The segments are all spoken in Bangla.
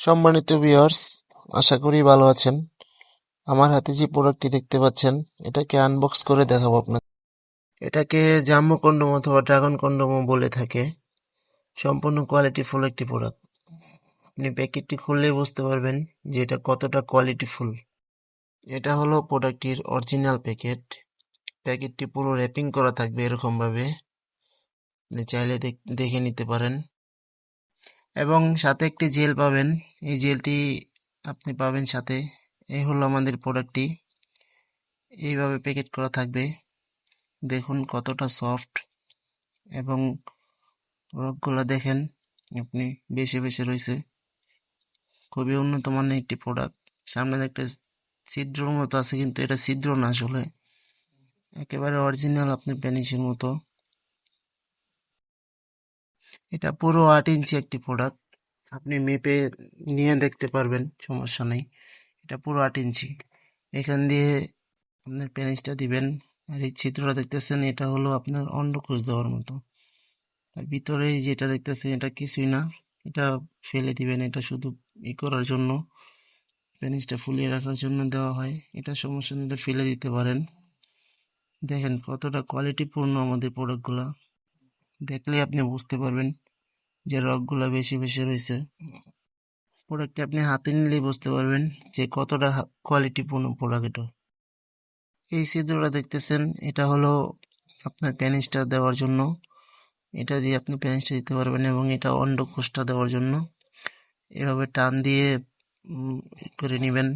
সম্মানিত ভিউয়ার্স আশা করি ভালো আছেন। আমার হাতে যে প্রোডাক্টটি দেখতে পাচ্ছেন, এটাকে আনবক্স করে দেখাবো আপনাদের। এটাকে জাম্বো কন্ডোম অথবা ড্রাগন কন্ডোমও বলে থাকে। সম্পূর্ণ কোয়ালিটি ফুল একটি প্রোডাক্ট আপনি প্যাকেটটি খুললেই বুঝতে পারবেন যে এটা কতটা কোয়ালিটি ফুল এটা হলো প্রোডাক্টটির অরিজিনাল প্যাকেট প্যাকেটটি পুরো র্যাপিং করা থাকবে এরকমভাবে। চাইলে দেখে নিতে পারেন। এবং সাথে একটি জেল পাবেন। এই জেলটি আপনি পাবেন সাথে। এই হলো আমাদের প্রোডাক্টটি। এইভাবে প্যাকেট করা থাকবে। দেখুন কতটা সফট এবং রগগুলো দেখেন আপনি বেশি বেশি রয়েছে। খুবই উন্নত মানের একটি প্রোডাক্ট। সামনে একটা ছিদ্রর মতো আছে, কিন্তু এটা ছিদ্র না আসলে। একেবারে অরিজিনাল আপনি প্যানিসের মতো। এটা পুরো আট ইঞ্চি একটি প্রোডাক্ট আপনি মেপে নিয়ে দেখতে পারবেন, সমস্যা নেই। এটা পুরো আট ইঞ্চি। এখান দিয়ে আপনার পেনিসটা দিবেন। আর এই চিত্রটা দেখতেছেন, এটা হলো আপনার অন্ডকোষ দেওয়ার মতো। আর ভিতরে যেটা দেখতেছেন, এটা কিছুই না। এটা ফেলে দিবেন, এটা শুধু ই করার জন্য। পেনিসটা ফুলিয়ে রাখার জন্য দেওয়া হয়। এটা সমস্যা নেই, এটা ফেলে দিতে পারেন। দেখেন কতটা কোয়ালিটিপূর্ণ আমাদের প্রোডাক্টগুলো দেখলে আপনি বুঝতে পারবেন যে রগগুলো বেশি বেশি রয়েছে। প্রোডাক্টটি আপনি হাতে নিলেই বুঝতে পারবেন যে কতটা কোয়ালিটিপূর্ণ প্রোডাক্ট এটা। এই ছিদ্রটা দেখতেছেন, এটা হলো আপনার প্যানিসটা দেওয়ার জন্য। এটা দিয়ে আপনি প্যানিসটা দিতে পারবেন এবং এটা অন্ডকোষটা দেওয়ার জন্য। এভাবে টান দিয়ে করে নেবেন।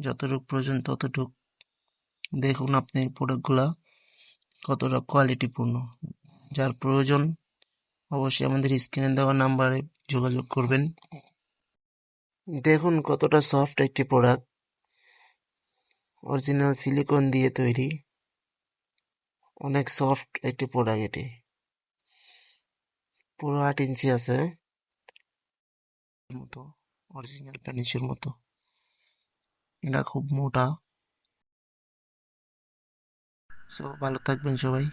যতটুক প্রয়োজন ততটুক। দেখুন আপনি প্রোডাক্টগুলা কতটা কোয়ালিটিপূর্ণ যার প্রয়োজন, অবশ্যই আমাদের স্ক্রিনে দেওয়া নাম্বারে যোগাযোগ করবেন। দেখুন কতটা সফট একটি প্রোডাক্ট অরিজিনাল সিলিকন দিয়ে তৈরি। অনেক সফট একটি প্রোডাক্ট এটি। পুরো আট ইঞ্চি আছে। মতো অরিজিনাল প্যানিসের মতো। এটা খুব মোটা। সো ভালো থাকবেন সবাই।